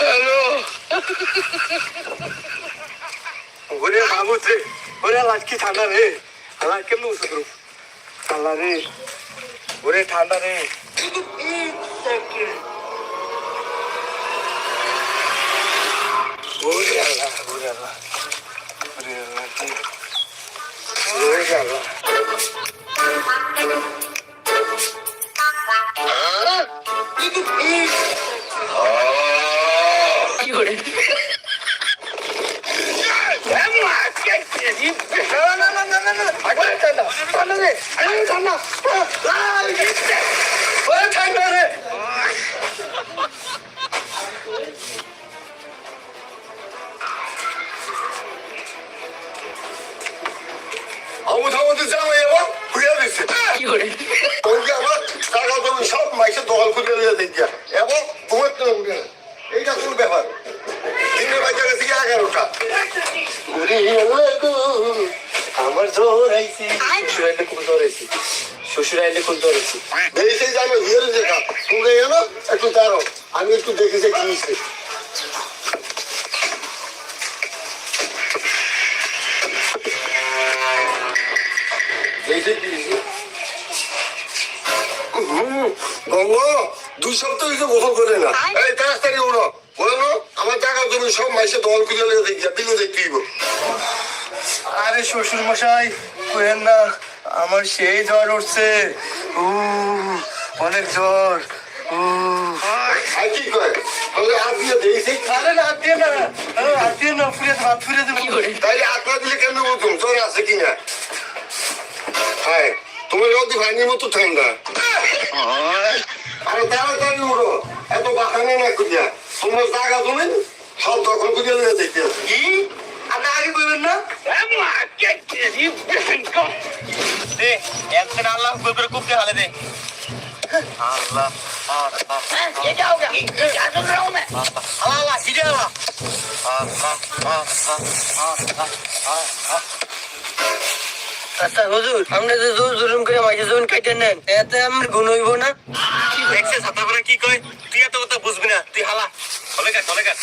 Hello ওরে মাহমুদ রে ওরে আল্লাহ কি ঠান্ডা রে আল্লাহ কেমন উঠে করু আল্লাহ রে ওরে ঠান্ডা রে ওরে আল্লাহ ওরে আল্লাহ ওরে আল্লাহ। ওরে আল্লাহ না না না না না না আগে ঠান্ডা ঠান্ডা রে আরে ঠান্ডা আই ওরে ঠান্ডা রে আমু থামতে জামাই এবার ঘুরিয়ে দিচ্ছে ওইকে আমার টাকা জমি সব মাইসে দখল করে দিয়ে এবং ঘুমাতে এইটা কোন ব্যাপার? দিনের বাজার এগারোটা আমার জ্বর আইছি। শ্বশুর আইলে খুব জ্বর আইছি। শ্বশুর আইলে খুব জ্বর আইছে। বেরিয়েছে যে আমি দেখা তুমি একটু দাঁড়ো আমি একটু দেখেছি কি হয়েছে কি গঙ্গ দুই সপ্তাহ হয়েছে গোসল করে না। এই তাড়াতাড়ি উড়ো বলো আমার টাকা তুমি সব মাইসে দল করে লেগে দেখি বিলে দেখতে দিব আরে শ্বশুর মশাই কইেন না আমার সেই জ্বর উঠছে। উ অনেক জ্বর। উ। কি কয়? হাত দিয়ে দেখছি আরে হাত দিয়ে না হাত দিয়ে না ফুলে হাত ফুলে দেবো। তাইলে হাত না দিলে কেন বলতুম জ্বর আছে কিনা? হ্যাঁ তোমার রোদি ভাইনির মতো ঠান্ডা। আরে তাড়াতাড়ি উড়ো? এত বাখানে না করিয়া তোমার জায়গা তুমি সব দখল করিয়া লইয়া দেখতে কি? আপনি আগে কইবেন না? দে একদিন আল্লাহ কইবে খুব দে হালে দে। আল্লাহ আল্লাহ আল্লাহ আল্লাহ আল্লাহ আল্লাহ। আচ্ছা হুজুর আমরা যে জোর জুলুম করে মাঝে জমিন কাটে নেন এতে আমার গুণ হইব না। দেখছে ছাতা করে কি কয়? তুই এত কথা বুঝবি না। তুই হালা। চলে গেছ চলে গেছ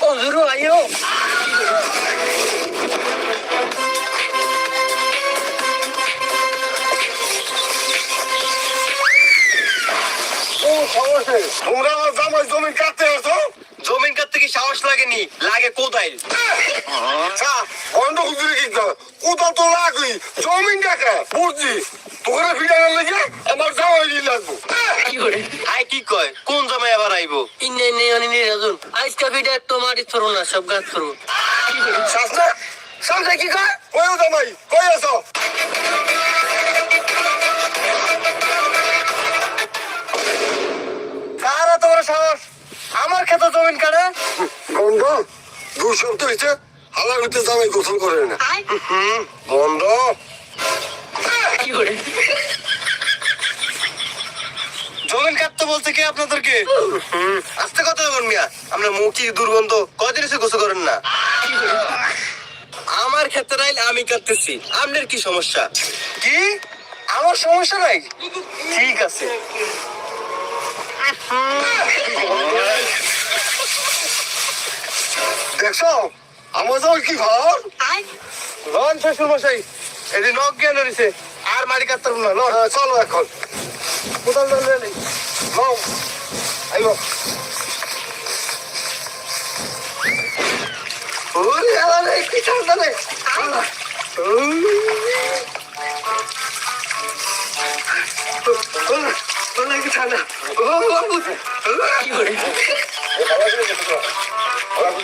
হুজুর আইও। তোমরা আমার জামাই জমি কাটতে আসো। জমিন কাটতে কি সাহস লাগেনি? লাগে কোদাইল বন্ধ হুজুরে কি কোথাও তো লাগই জমিন টাকা বুঝছি তোকে ফিরানোর লেগে আমার জামাই দিয়ে লাগবো। আই কি কয়? কোন জামাই আবার আইবো? ইন্নে নে অনি নে রাজুন। আজকা ভিডিও তোমার ইচ্ছর না সব গাছ করব শাস্ত্রে? শাস্ত্রে কি কয়? কই জামাই? কই আছো? আমার খেতে জমিন কাটে বন্ধ দুই সপ্তাহ হয়েছে হালার ভিতরে জামাই গোসল করে না। বন্ধ জমিন কাটতে বলছে কে আপনাদেরকে? আস্তে কথা বলুন মিয়া আমরা মুখি দুর্গন্ধ কদিন এসে গোসল করেন না? আমার ক্ষেত্রে আমি কাটতেছি আপনার কি সমস্যা? কি? আমার সমস্যা নাই? ঠিক আছে। দেখছ? আমার কি ভাব লন শ্বশুর মশাই এদিন নখ জ্ঞান রয়েছে আর মারি কাটতে পারব না লন চলো এখন। কোথাও নেই। নাও আইলো ওরে আল্লাহ রে। কি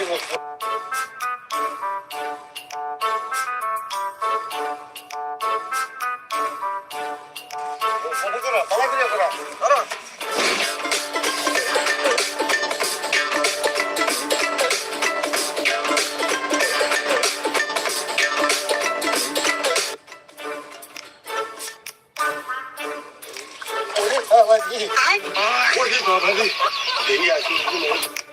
我走啦，我拉你走啦，走啦！哎，我去抓螃蟹，等一下去去拿。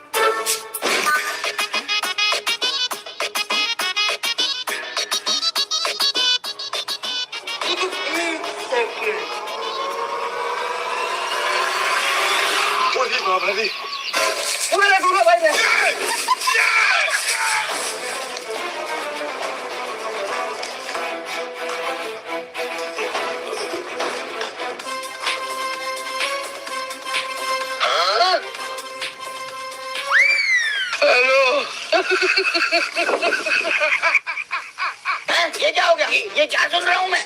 얘 저기 얘, 얘 자주 나오면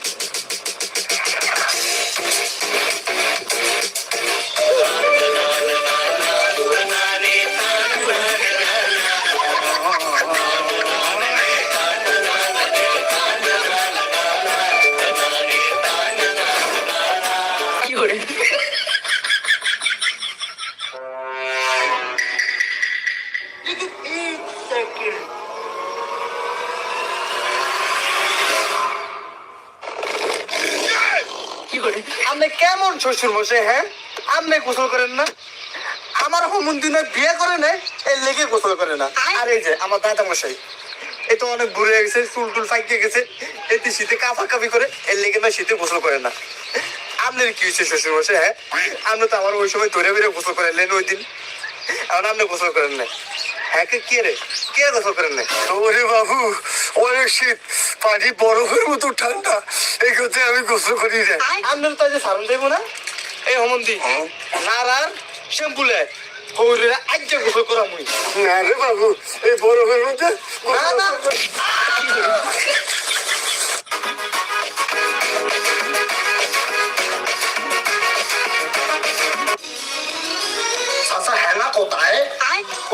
শ্বশুর মশাই হ্যাঁ? আপনি গোসল করেন না? আমার হোমন বিয়ে করে নেয় এই লেগে গোসল করে না। আর এই যে আমার দাদা মশাই এ তো অনেক বুড়ে গেছে চুল টুল ফাইকে গেছে এতে শীতে কাফা কাফি করে এর লেগে না শীতে গোসল করে না। আপনার কি হয়েছে শ্বশুর মশাই হ্যাঁ? আপনি তো আমার ওই সময় ধরে বেড়ে গোসল করেন ওই দিন। এখন আপনি গোসল করেন না হ্যাঁ কে কে রে? কে গোসল করেন না ওরে বাবু অনেক শীত। পানি বরফের মতো ঠান্ডা। এই কথা আমি গোসল করি না আপনার তো যে সারল দেবো না? এই হোমন্দি নারার শ্যাম্পুলে ওরে আজ্ঞা গোসল করা মুই না রে বাবু এই বরফের মধ্যে না না।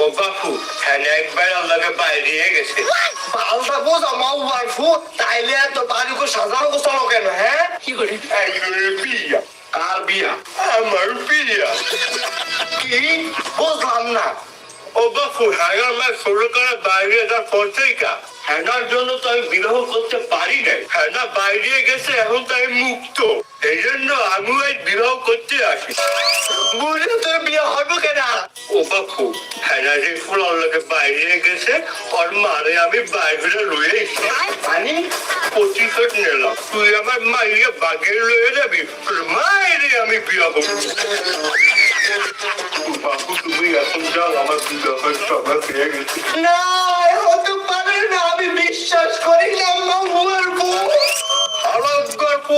ও বাপু হ্যাঁ একবার আল্লাহকে বাইরে গেছে। পাল্টা বোঝা মাও বাপু তাইলে এত বাড়ি করে সাজানো গোছানো কেন হ্যাঁ? একবারে বিয়া কার বিয়া? আমার বিয়া। কি? বুঝলাম না। ও বাপু হ্যাঁ আমার ছোট করে বাইরে যা পত্রিকা হ্যানার জন্য তো আমি বিবাহ করতে পারি নাই। হ্যানা বাইরে গেছে এখন তো আমি মুক্ত। এই জন্য আমিও এই বিবাহ করতে আসি। বুঝলে তোর বিয়ে হবে কেন? ও বাপু হ্যানা যে ফুল আল্লাহকে বাইরে গেছে ওর মারে আমি বাইরে লয়ে আমি প্রতিশোধ নিলাম। তুই আমার মাইয়ে বাগের লয়ে যাবি তোর মায়েরে আমি বিয়ে করব। বাপু তুমি এখন যাও আমার বিবাহের সময় পেয়ে গেছে। না হতে পারে না আমি বিশ্বাস করি না আমার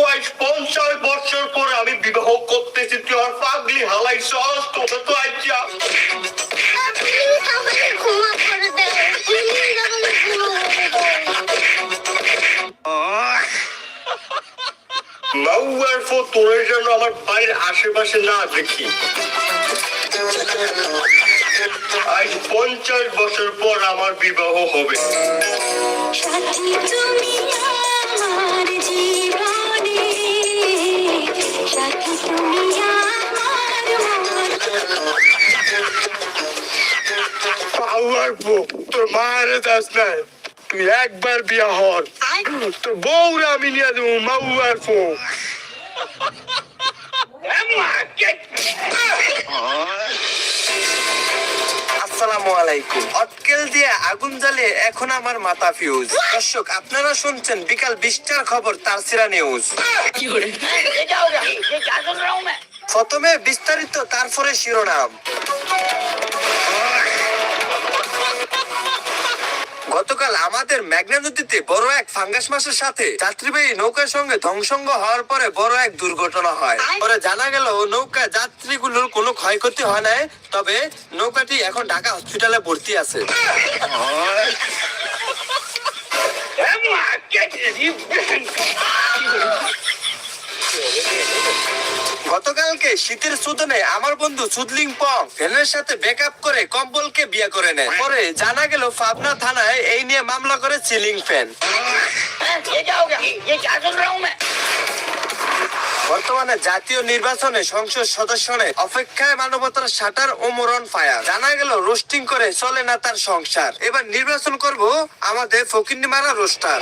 আজ পঞ্চাশ বছর পরে আমি বিবাহ করতেছি। তুই আর পাগলি হালাই সহজ তোকে তো দেন মাউয়ার ফো তোর জন্য আমার বাড়ির আশেপাশে না দেখি। আজ পঞ্চাশ বছর পর আমার বিবাহ হবে। ফো তোর মায়ের দাস নাই। তুই একবার বিয়া হল তোর বউরা আমি নিয়ে দেবো মাউয়ার ফো আসসালামু আলাইকুম। অটকেল দিয়ে আগুন জ্বালিয়ে এখন আমার মাথা ফিউজ দর্শক আপনারা শুনছেন বিকাল বিশটার খবর তারসিরা নিউজ প্রথমে বিস্তারিত তারপরে শিরোনাম। গতকাল আমাদের মেঘনা নদীতে বড় এক ফাঙ্গাস মাসের সাথে যাত্রীবাহী নৌকার সঙ্গে ধ্বংসঙ্গ হওয়ার পরে বড় এক দুর্ঘটনা হয়। পরে জানা গেল নৌকা যাত্রীগুলোর কোনো ক্ষয়ক্ষতি হয় নাই তবে নৌকাটি এখন ঢাকা হসপিটালে ভর্তি আছে। গতকালকে শীতের সুদনে আমার বন্ধু সুদলিং পং ফেনের সাথে ব্যাকআপ করে কম্বলকে বিয়ে করে নেয়। পরে জানা গেল ফাবনা থানায় এই নিয়ে মামলা করে সিলিং ফ্যান। বর্তমানে জাতীয় নির্বাচনে সংসদ সদস্যনে অপেক্ষায় মানবতার সাটার ও মরণ ফায়ার। জানা গেল রোস্টিং করে চলে না তার সংসার। এবার নির্বাচন করব আমাদের ফকিন্দিমারা রোস্টার।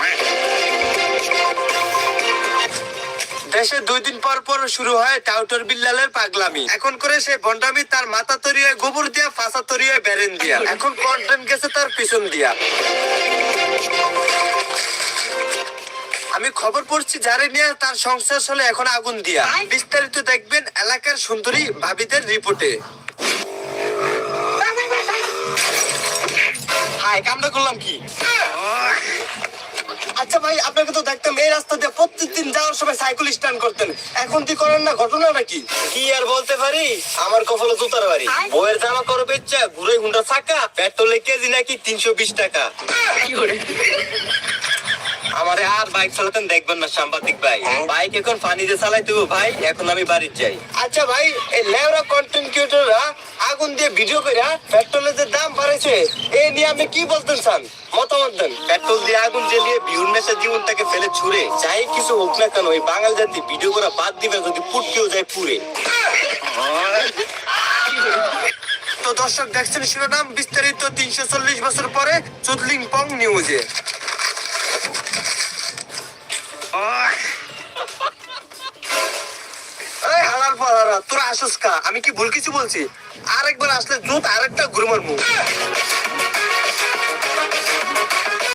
দেশে দুই দিন পর পর শুরু হয় টাউটর বিল্লালের পাগলামি। এখন করে সে বন্ডামি তার মাথা তরিয়ে গোবর দিয়া ফাঁসা তরিয়ে বেরেন দিয়া। এখন কন্টেন্ট গেছে তার পিছন দিয়া। আমি খবর পড়ছি যারে নিয়ে তার সংসার চলে এখন আগুন দিয়া। বিস্তারিত দেখবেন এলাকার সুন্দরী ভাবিদের রিপোর্টে। হাই কামটা করলাম কি? আচ্ছা ভাই আপনাকে তো দেখতাম এই রাস্তা দিয়ে প্রত্যেকদিন যাওয়ার সময় সাইকেল স্ট্যান্ড করতেন। এখন কি করেন না ঘটনা নাকি? কি আর বলতে পারি? আমার কপালে জুতার বাড়ি। বইয়ের জামা করো বেচ্চা ঘুরে হুন্ডা চাকা পেট্রোলের কেজি নাকি তিনশো বিশ টাকা। আমারে আর বাইক চালাতেন দেখবেন না সাংবাদিক ভাই। বাইক এখন পানিতে চালাই দেবো ভাই এখন আমি বাড়ির যাই। আচ্ছা ভাই এই লেওরা কন্টেন্ট ক্রিয়েটররা আগুন দিয়ে ভিডিও করে পেট্রোলের যে দাম বাড়েছে এই নিয়ে আপনি কি বলতেন চান মতামত দেন। পেট্রোল দিয়ে আগুন জ্বালিয়ে বিহুর নেশা জীবনটাকে ফেলে ছুড়ে যাই কিছু হোক না কেন ওই বাঙাল জাতি ভিডিও করা বাদ দিবে যদি পুটকেও যায় পুরে তো দর্শক দেখছেন শিরোনাম বিস্তারিত তিনশো চল্লিশ বছর পরে চুদলিং পং নিউজে তোরা আসুস কা? আমি কি ভুল কিছু বলছি? আরেকবার আসলে জুত আরেকটা ঘুরে মারবো